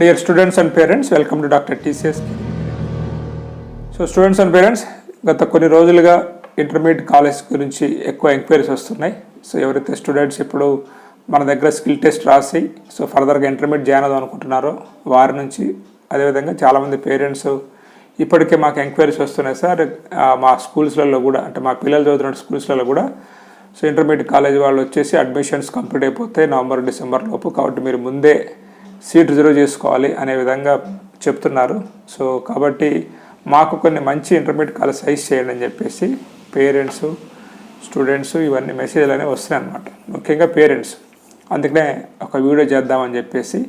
Dear students and parents welcome to doctor TCS so students and parents గత కొన్ని రోజులుగా intermediate college గురించి ఎక్కువ ఎంక్వైరీస్ వస్తున్నాయి. సో ఎవరైతే స్టూడెంట్స్ ఇప్పుడు మన దగ్గర స్కిల్ టెస్ట్ రాసి సో ఫర్దర్గా ఇంటర్మీడియట్ జాయిన్ అవుదాం అనుకుంటున్నారో వారి నుంచి అదేవిధంగా చాలామంది పేరెంట్స్ ఇప్పటికే మాకు ఎంక్వైరీస్ వస్తున్నాయి సార్. మా స్కూల్స్లలో కూడా అంటే మా పిల్లలు చదువుతున్న స్కూల్స్లలో కూడా. సో ఇంటర్మీడియట్ కాలేజ్ వాళ్ళు వచ్చేసి అడ్మిషన్స్ కంప్లీట్ అయిపోతాయి నవంబర్ డిసెంబర్ లోపు. కాబట్టి మీరు ముందే సీట్ రిజర్వ్ చేసుకోవాలి అనే విధంగా చెప్తున్నారు. సో కాబట్టి మాకు కొన్ని మంచి ఇంటర్మీడియట్ కాలేజ్ సైజ్ చేయండి అని చెప్పేసి పేరెంట్స్ స్టూడెంట్స్ ఇవన్నీ మెసేజ్లు అనేవి వస్తున్నాయి అనమాట ముఖ్యంగా పేరెంట్స్. అందుకనే ఒక వీడియో చేద్దామని చెప్పేసి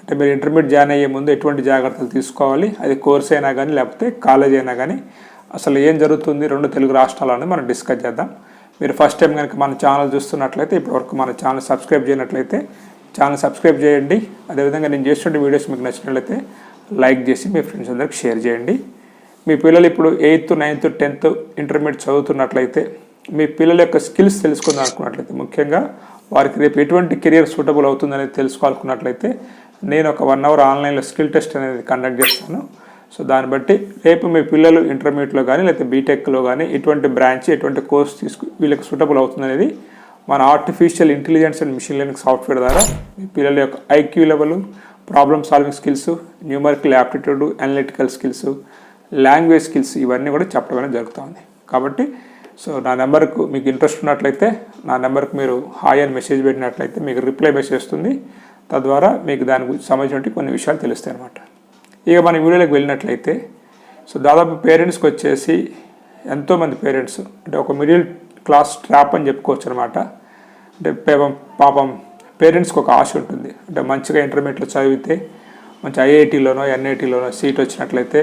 అంటే మీరు ఇంటర్మీడియట్ జాయిన్ అయ్యే ముందు ఎటువంటి జాగ్రత్తలు తీసుకోవాలి అది కోర్స్ అయినా కానీ లేకపోతే కాలేజ్ అయినా కానీ అసలు ఏం జరుగుతుంది రెండు తెలుగు రాష్ట్రాలని మనం డిస్కస్ చేద్దాం. మీరు ఫస్ట్ టైం కనుక మన ఛానల్ చూస్తున్నట్లయితే ఇప్పటివరకు మన ఛానల్ సబ్స్క్రైబ్ చేయనట్లయితే ఛానల్ సబ్స్క్రైబ్ చేయండి. అదేవిధంగా నేను చేస్తుంటే వీడియోస్ మీకు నచ్చినట్లయితే లైక్ చేసి మీ ఫ్రెండ్స్ అందరికి షేర్ చేయండి. మీ పిల్లలు ఇప్పుడు ఎయిత్ నైన్త్ టెన్త్ ఇంటర్మీడియట్ చదువుతున్నట్లయితే మీ పిల్లల యొక్క స్కిల్స్ తెలుసుకుందాం అనుకున్నట్లయితే ముఖ్యంగా వారికి రేపు ఎటువంటి కెరియర్ సూటబుల్ అవుతుందనేది తెలుసుకోవాలనుకున్నట్లయితే నేను ఒక వన్ అవర్ ఆన్లైన్లో స్కిల్ టెస్ట్ అనేది కండక్ట్ చేస్తాను. సో దాన్ని బట్టి రేపు మీ పిల్లలు ఇంటర్మీడియట్లో కానీ లేకపోతే బీటెక్లో కానీ ఎటువంటి బ్రాంచ్ ఎటువంటి కోర్స్ తీసుకు వీళ్ళకి సూటబుల్ అవుతుందనేది మన artificial intelligence and machine learning software ద్వారా మీ పిల్లల యొక్క IQ level problem solving skills numerical aptitude analytical skills language skills ఇవన్నీ కూడా చెప్పడం అనేది జరుగుతుంది. కాబట్టి సో నా నెంబర్కు మీకు ఇంట్రెస్ట్ ఉన్నట్లయితే నా నెంబర్కు మీరు హాయ్ అని మెసేజ్ పెట్టినట్లయితే మీకు రిప్లై మెసేజ్ వస్తుంది. తద్వారా మీకు దాని గురించి సంబంధించిన కొన్ని విషయాలు తెలుస్తాయి అనమాట ఇక మన వీడియోలోకి వెళ్ళినట్లయితే సో దాదాపు పేరెంట్స్కి వచ్చేసి ఎంతోమంది పేరెంట్స్ అంటే ఒక మిడిల్ క్లాస్ ట్రాప్ అని చెప్పుకోవచ్చు అనమాట అంటే పాపం పాపం పేరెంట్స్కి ఒక ఆశ ఉంటుంది. అంటే మంచిగా ఇంటర్మీడియట్లో చదివితే మంచి ఐఐటీలోనో ఎన్ఐటీలోనో సీట్ వచ్చినట్లయితే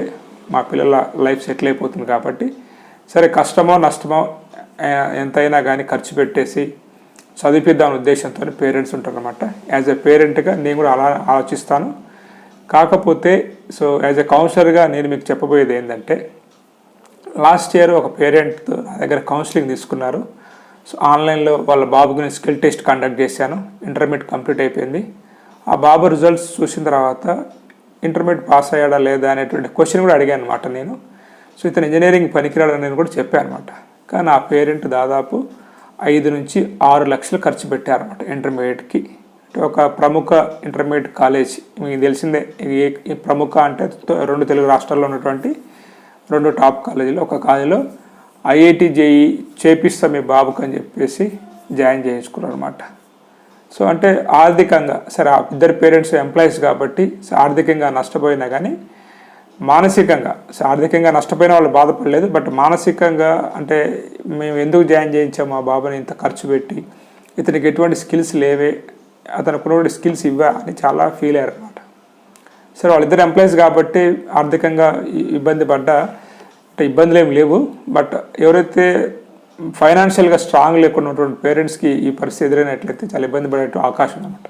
మా పిల్లల లైఫ్ సెటిల్ అయిపోతుంది కాబట్టి సరే కష్టమో నష్టమో ఎంతైనా కానీ ఖర్చు పెట్టేసి చదివిద్దాం ఉద్దేశంతో పేరెంట్స్ ఉంటారనమాట యాజ్ ఎ పేరెంట్గా నేను కూడా అలా ఆలోచిస్తాను. కాకపోతే సో యాజ్ ఎ కౌన్సిలర్గా నేను మీకు చెప్పబోయేది ఏంటంటే లాస్ట్ ఇయర్ ఒక పేరెంట్ నా దగ్గర కౌన్సిలింగ్ తీసుకున్నారు. సో ఆన్లైన్లో వాళ్ళ బాబుకి గురించి స్కిల్ టెస్ట్ కండక్ట్ చేశాను. ఇంటర్మీడియట్ కంప్లీట్ అయిపోయింది. ఆ బాబు రిజల్ట్స్ చూసిన తర్వాత ఇంటర్మీడియట్ పాస్ అయ్యాడా లేదా అనేటువంటి క్వశ్చన్ కూడా అడిగాను అనమాట నేను. సో ఇతను ఇంజనీరింగ్ పనికిరాడని నేను కూడా చెప్పాను అనమాట కానీ ఆ పేరెంట్ దాదాపు ఐదు నుంచి ఆరు లక్షలు ఖర్చు పెట్టారనమాట ఇంటర్మీడియట్కి. ఒక ప్రముఖ ఇంటర్మీడియట్ కాలేజ్ మీకు తెలిసిందే ఈ- ప్రముఖ అంటే రెండు తెలుగు రాష్ట్రాల్లో ఉన్నటువంటి రెండు టాప్ కాలేజీలు. ఒక కాలేజీలో ఐఐటి జేఈ చేపిస్తా మీ బాబుకు అని చెప్పేసి జాయిన్ చేయించుకున్నారు అనమాట సో అంటే ఆర్థికంగా సరే ఆ ఇద్దరు పేరెంట్స్ ఎంప్లాయీస్ కాబట్టి ఆర్థికంగా నష్టపోయినా కానీ మానసికంగా ఆర్థికంగా నష్టపోయిన వాళ్ళు బాధపడలేదు బట్ మానసికంగా అంటే మేము ఎందుకు జాయిన్ చేయించాము మా బాబుని ఇంత ఖర్చు పెట్టి ఇతనికి ఎటువంటి స్కిల్స్ లేవే అతనికి ఉన్నటువంటి స్కిల్స్ ఇవ్వా అని చాలా ఫీల్ అయ్యారు అనమాట సరే వాళ్ళిద్దరు ఎంప్లాయీస్ కాబట్టి ఆర్థికంగా ఇబ్బంది పడ్డా ఇబ్బందులు ఏమి లేవు. బట్ ఎవరైతే ఫైనాన్షియల్గా స్ట్రాంగ్ లేకుండా ఉన్నటువంటి పేరెంట్స్కి ఈ పరిస్థితి ఎదురైనట్లయితే చాలా ఇబ్బంది పడే అవకాశం అనమాట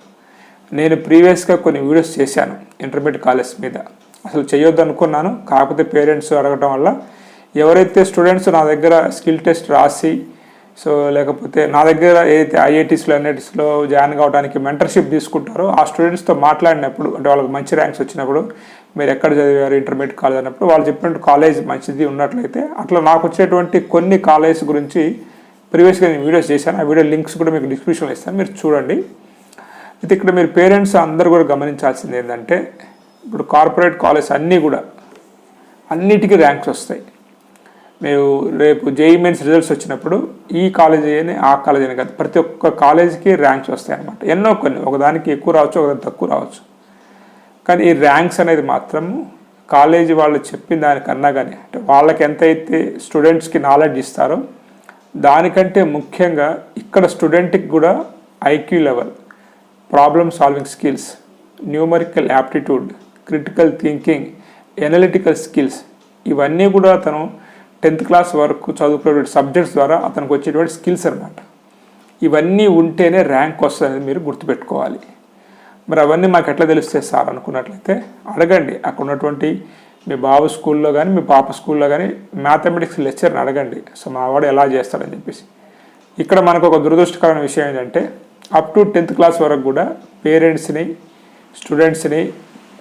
నేను ప్రీవియస్గా కొన్ని వీడియోస్ చేశాను ఇంటర్మీడియట్ కాలేజ్ మీద. అసలు చేయొద్దు అనుకున్నాను. కాకపోతే పేరెంట్స్ అడగటం వల్ల ఎవరైతే స్టూడెంట్స్ నా దగ్గర స్కిల్ టెస్ట్ రాసి సో లేకపోతే నా దగ్గర ఏదైతే ఐఐటీస్లో ఎన్ఐటీస్లో జాయిన్ కావడానికి మెంటర్షిప్ తీసుకుంటారో ఆ స్టూడెంట్స్తో మాట్లాడినప్పుడు అంటే వాళ్ళకి మంచి ర్యాంక్స్ వచ్చినప్పుడు మీరు ఎక్కడ చదివారు ఇంటర్మీడియట్ కాలేజ్ అన్నప్పుడు వాళ్ళు చెప్పినట్టు కాలేజ్ మంచిది ఉన్నట్లయితే అట్లా నాకు వచ్చేటువంటి కొన్ని కాలేజ్ గురించి ప్రీవియస్గా నేను వీడియోస్ చేశాను. ఆ వీడియో లింక్స్ కూడా మీకు డిస్క్రిప్షన్లో ఇస్తాను. మీరు చూడండి. అయితే ఇక్కడ మీరు పేరెంట్స్ అందరూ కూడా గమనించాల్సింది ఏంటంటే ఇప్పుడు కార్పొరేట్ కాలేజ్ అన్నీ కూడా అన్నిటికీ ర్యాంక్స్ వస్తాయి. మీరు రేపు జేఈ మెయిన్స్ రిజల్ట్స్ వచ్చినప్పుడు ఈ కాలేజీ అని ఆ కాలేజీ అని కాదు. ప్రతి ఒక్క కాలేజీకి ర్యాంక్స్ వస్తాయి అన్నమాట ఎన్నో కొన్ని. ఒకదానికి ఎక్కువ రావచ్చు ఒకదానికి తక్కువ రావచ్చు. కానీ ఈ ర్యాంక్స్ అనేది మాత్రము కాలేజీ వాళ్ళు చెప్పిన దానికన్నా కానీ అంటే వాళ్ళకి ఎంతైతే స్టూడెంట్స్కి నాలెడ్జ్ ఇస్తారో దానికంటే ముఖ్యంగా ఇక్కడ స్టూడెంట్కి కూడా IQ level problem solving skills numerical aptitude critical thinking analytical skills ఇవన్నీ కూడా అతను టెన్త్ క్లాస్ వరకు చదువుకునేటువంటి సబ్జెక్ట్స్ ద్వారా అతనికి వచ్చేటువంటి స్కిల్స్ అనమాట ఇవన్నీ ఉంటేనే ర్యాంక్ వస్తుంది మీరు గుర్తుపెట్టుకోవాలి. మరి అవన్నీ మాకు ఎట్లా తెలుస్తాయి? సార్ అనుకున్నట్లయితే అడగండి. అక్కడ ఉన్నటువంటి మీ బాబు స్కూల్లో కానీ మీ పాప స్కూల్లో కానీ మ్యాథమెటిక్స్ లెక్చర్ని అడగండి. సో మా వాడు ఎలా చేస్తాడని చెప్పేసి. ఇక్కడ మనకు ఒక దురదృష్టకరమైన విషయం ఏంటంటే అప్ టు టెన్త్ క్లాస్ వరకు కూడా పేరెంట్స్ని స్టూడెంట్స్ని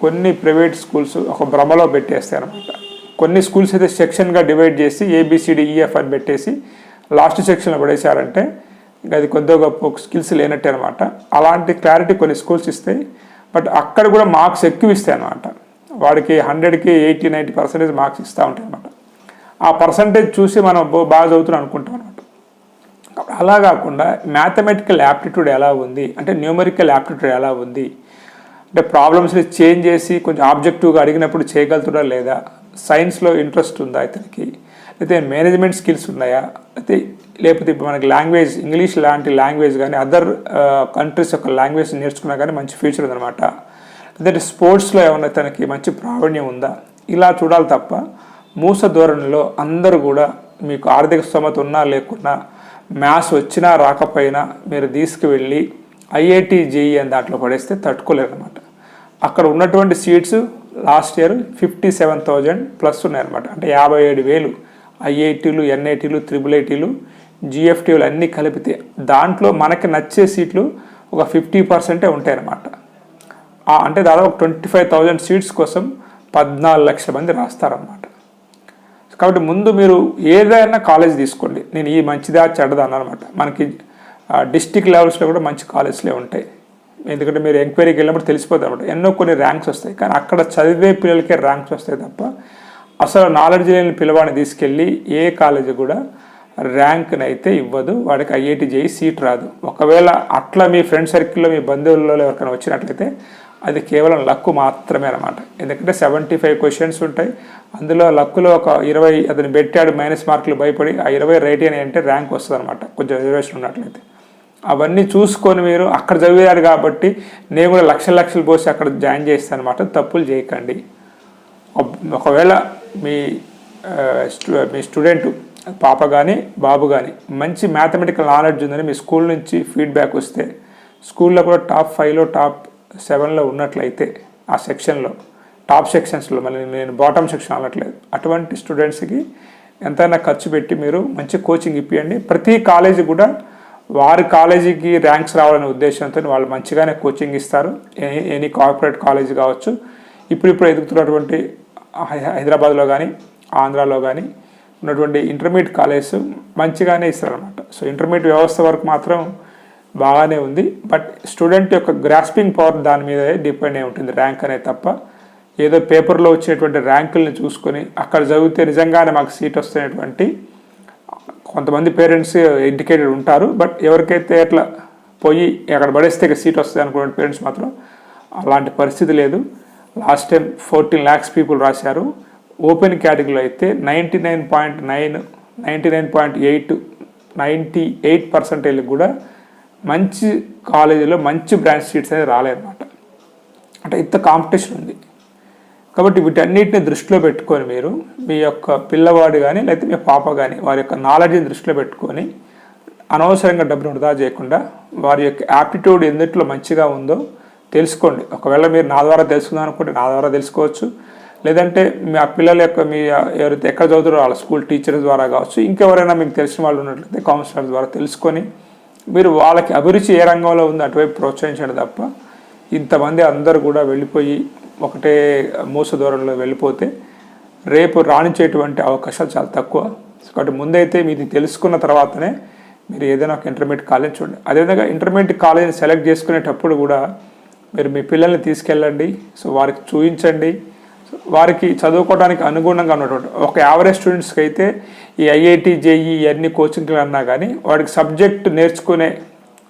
కొన్ని ప్రైవేట్ స్కూల్స్ ఒక భ్రమలో పెట్టేస్తాయి అనమాట కొన్ని స్కూల్స్ అయితే సెక్షన్గా డివైడ్ చేసి ఏబిసిడిఈఎఫ్ అని పెట్టేసి లాస్ట్ సెక్షన్లో పడేశారంటే ఇంకా అది కొద్దిగా గొప్ప స్కిల్స్ లేనట్టే అనమాట అలాంటి క్లారిటీ కొన్ని స్కూల్స్ ఇస్తాయి బట్ అక్కడ కూడా మార్క్స్ ఎక్కువ ఇస్తాయి అనమాట వాడికి హండ్రెడ్కి ఎయిటీ నైంటీ పర్సెంటేజ్ మార్క్స్ ఇస్తూ ఉంటాయి అనమాట ఆ పర్సంటేజ్ చూసి మనం బాగా చదువుతున్నాం అనుకుంటాం అనమాట అలా కాకుండా మ్యాథమెటికల్ యాప్టిట్యూడ్ ఎలా ఉంది? అంటే న్యూమరికల్ యాప్టిట్యూడ్ ఎలా ఉంది? అంటే ప్రాబ్లమ్స్ని చేంజ్ చేసి కొంచెం ఆబ్జెక్టివ్గా అడిగినప్పుడు చేయగలుగుతుందా లేదా? సైన్స్లో ఇంట్రెస్ట్ ఉందా ఇతనికి? అయితే మేనేజ్మెంట్ స్కిల్స్ ఉన్నాయా? అయితే లేకపోతే ఇప్పుడు మనకి లాంగ్వేజ్ ఇంగ్లీష్ లాంటి లాంగ్వేజ్ కానీ అదర్ కంట్రీస్ యొక్క లాంగ్వేజ్ నేర్చుకున్నా కానీ మంచి ఫ్యూచర్ ఉందన్నమాట లేదంటే స్పోర్ట్స్లో ఏమన్నా తనకి మంచి ప్రావీణ్యం ఉందా? ఇలా చూడాలి తప్ప మూస ధోరణిలో అందరూ కూడా మీకు ఆర్థిక స్తోమత ఉన్నా లేకున్నా మ్యాథ్స్ వచ్చినా రాకపోయినా మీరు తీసుకువెళ్ళి ఐఐటి జేఈ అని దాంట్లో పడేస్తే తట్టుకోలేరు అనమాట అక్కడ ఉన్నటువంటి seats last year fifty seven thousand plus ఉన్నాయన్నమాట. అంటే యాభై ఏడు వేలు ఐఐటీలు ఎన్ఐటీలు త్రిబుల్ ఐటీలు జిఎఫ్టీలు అన్నీ కలిపితే దాంట్లో మనకి నచ్చే సీట్లు ఒక ఫిఫ్టీ పర్సెంటే ఉంటాయన్నమాట. అంటే దాదాపు ట్వంటీ ఫైవ్ థౌజండ్ సీట్స్ కోసం పద్నాలుగు లక్షల మంది రాస్తారన్నమాట. కాబట్టి ముందు మీరు ఏదైనా కాలేజ్ తీసుకోండి. నేను ఈ మంచిదా చెడ్డదా అన్నమాట మనకి డిస్టిక్ లెవెల్స్లో కూడా మంచి కాలేజ్లే ఉంటాయి. ఎందుకంటే మీరు ఎంక్వైరీకి వెళ్ళినప్పుడు తెలిసిపోతుంది అనమాట ఎన్నో కొన్ని ర్యాంక్స్ వస్తాయి. కానీ అక్కడ చదివే పిల్లలకే ర్యాంక్స్ వస్తాయి తప్ప అసలు నాలెడ్జ్ లేని పిల్లవాడిని తీసుకెళ్ళి ఏ కాలేజీ కూడా ర్యాంక్ని అయితే ఇవ్వదు. వాడికి ఐఐటి చేయి సీట్ రాదు. ఒకవేళ అట్లా మీ ఫ్రెండ్ సర్కిల్లో మీ బంధువుల్లో ఎవరికైనా వచ్చినట్లయితే అది కేవలం లక్ మాత్రమే అనమాట ఎందుకంటే సెవెంటీ ఫైవ్ క్వశ్చన్స్ ఉంటాయి. అందులో లక్కులో ఒక ఇరవై అతను పెట్టాడు మైనస్ మార్కులు భయపడి ఆ ఇరవై రైట్ అని అంటే ర్యాంక్ వస్తుంది అనమాట కొంచెం రిజర్వేషన్ ఉన్నట్లయితే. అవన్నీ చూసుకొని మీరు అక్కడ చదివారు కాబట్టి నేను కూడా లక్షల లక్షలు పోసి అక్కడ జాయిన్ చేస్తాను అనమాట తప్పులు చేయకండి. ఒకవేళ మీ మీ స్టూడెంట్ పాప కానీ బాబు కానీ మంచి మ్యాథమెటికల్ నాలెడ్జ్ ఉందని మీ స్కూల్ నుంచి ఫీడ్బ్యాక్ వస్తే స్కూల్లో కూడా టాప్ ఫైవ్లో టాప్ సెవెన్లో ఉన్నట్లయితే ఆ సెక్షన్లో టాప్ సెక్షన్స్లో మళ్ళీ నేను బాటమ్ సెక్షన్ అనట్లేదు అటువంటి స్టూడెంట్స్కి ఎంతైనా ఖర్చు పెట్టి మీరు మంచి కోచింగ్ ఇప్పియండి. ప్రతి కాలేజీ కూడా వారి కాలేజీకి ర్యాంక్స్ రావాలనే ఉద్దేశంతో వాళ్ళు మంచిగానే కోచింగ్ ఇస్తారు. ఎనీ ఎనీ కార్పొరేట్ కాలేజ్ కావచ్చు. ఇప్పుడు ఇప్పుడు ఎదుగుతున్నటువంటి హైదరాబాద్లో కానీ ఆంధ్రాలో కానీ ఉన్నటువంటి ఇంటర్మీడియట్ కాలేజ్ మంచిగానే ఇస్తారనమాట సో ఇంటర్మీడియట్ వ్యవస్థ వరకు మాత్రం బాగానే ఉంది. బట్ స్టూడెంట్ యొక్క గ్రాస్పింగ్ పవర్ దాని మీద డిపెండ్ అయి ఉంటుంది ర్యాంక్ అనేది తప్ప. ఏదో పేపర్లో వచ్చేటువంటి ర్యాంకుల్ని చూసుకొని అక్కడ చదివితే నిజంగానే మాకు సీట్ వస్తున్నటువంటి కొంతమంది పేరెంట్స్ ఎడ్యుకేటెడ్ ఉంటారు. బట్ ఎవరికైతే అట్లా పోయి అక్కడ పడేస్తే సీట్ వస్తుంది అనుకునే పేరెంట్స్ మాత్రం అలాంటి పరిస్థితి లేదు. Last time fourteen lakhs people రాశారు. ఓపెన్ కేటగిరీలో అయితే ninety nine point nine ninety nine point eight ninety eight percentage కూడా మంచి కాలేజీలో మంచి బ్రాంచ్ సీట్స్ అనేది రాలేదన్నమాట. అంటే ఇంత కాంపిటీషన్ ఉంది. కాబట్టి వీటన్నిటిని దృష్టిలో పెట్టుకొని మీరు మీ యొక్క పిల్లవాడు కానీ లేకపోతే మీ పాప కానీ వారి యొక్క నాలెడ్జ్ని దృష్టిలో పెట్టుకొని అనవసరంగా డబ్బులు వృధా చేయకుండా వారి యొక్క యాప్టిట్యూడ్ ఎందుట్లో మంచిగా ఉందో తెలుసుకోండి. ఒకవేళ మీరు నా ద్వారా తెలుసుకుందాం అనుకుంటే నా ద్వారా తెలుసుకోవచ్చు. లేదంటే మీ ఆ పిల్లల యొక్క మీ ఎవరైతే ఎక్కడ చదువుతారో వాళ్ళ స్కూల్ టీచర్స్ ద్వారా కావచ్చు ఇంకెవరైనా మీకు తెలిసిన వాళ్ళు ఉన్నట్లయితే కౌన్సిలర్ ద్వారా తెలుసుకొని మీరు వాళ్ళకి అభిరుచి ఏ రంగంలో ఉందో అటువైపు ప్రోత్సహించండి తప్ప ఇంతమంది అందరూ కూడా వెళ్ళిపోయి ఒకటే మూస దూరంలో వెళ్ళిపోతే రేపు రాణించేటువంటి అవకాశాలు చాలా తక్కువ. కాబట్టి ముందైతే మీది తెలుసుకున్న తర్వాతనే మీరు ఏదైనా ఒక ఇంటర్మీడియట్ కాలేజ్ చూడండి. అదేవిధంగా ఇంటర్మీడియట్ కాలేజీని సెలెక్ట్ చేసుకునేటప్పుడు కూడా మీరు మీ పిల్లల్ని తీసుకెళ్ళండి. సో వారికి చూపించండి వారికి చదువుకోవడానికి అనుగుణంగా ఉన్నటువంటి ఒక యావరేజ్ స్టూడెంట్స్కి అయితే ఈ ఐఐటి జేఈ ఇవన్నీ కోచింగ్లు అన్నా కానీ వాడికి సబ్జెక్ట్ నేర్చుకునే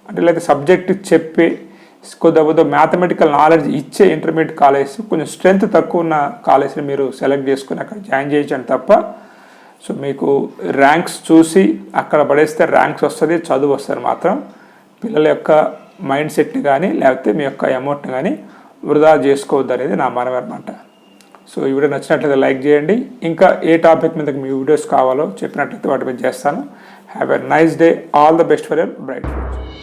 అంటే లేదా సబ్జెక్ట్ చెప్పే కొద్ది కొద్ది మ్యాథమెటికల్ నాలెడ్జ్ ఇచ్చే ఇంటర్మీడియట్ కాలేజ్ కొంచెం స్ట్రెంత్ తక్కువ ఉన్న కాలేజ్ని మీరు సెలెక్ట్ చేసుకుని అక్కడ జాయిన్ చేయించండి తప్ప సో మీకు ర్యాంక్స్ చూసి అక్కడ పడేస్తే ర్యాంక్స్ వస్తుంది చదువు వస్తుంది మాత్రం. పిల్లల యొక్క మైండ్ సెట్ని కానీ లేకపోతే మీ యొక్క అమౌంట్ని కానీ వృధా చేసుకోవద్దు అనేది నా మనవి అనమాట సో ఈ వీడియో నచ్చినట్లయితే లైక్ చేయండి. ఇంకా ఏ టాపిక్ మీద మీ వీడియోస్ కావాలో చెప్పినట్లయితే వాటి మీద చేస్తాను. Have a nice day all the best for your bright future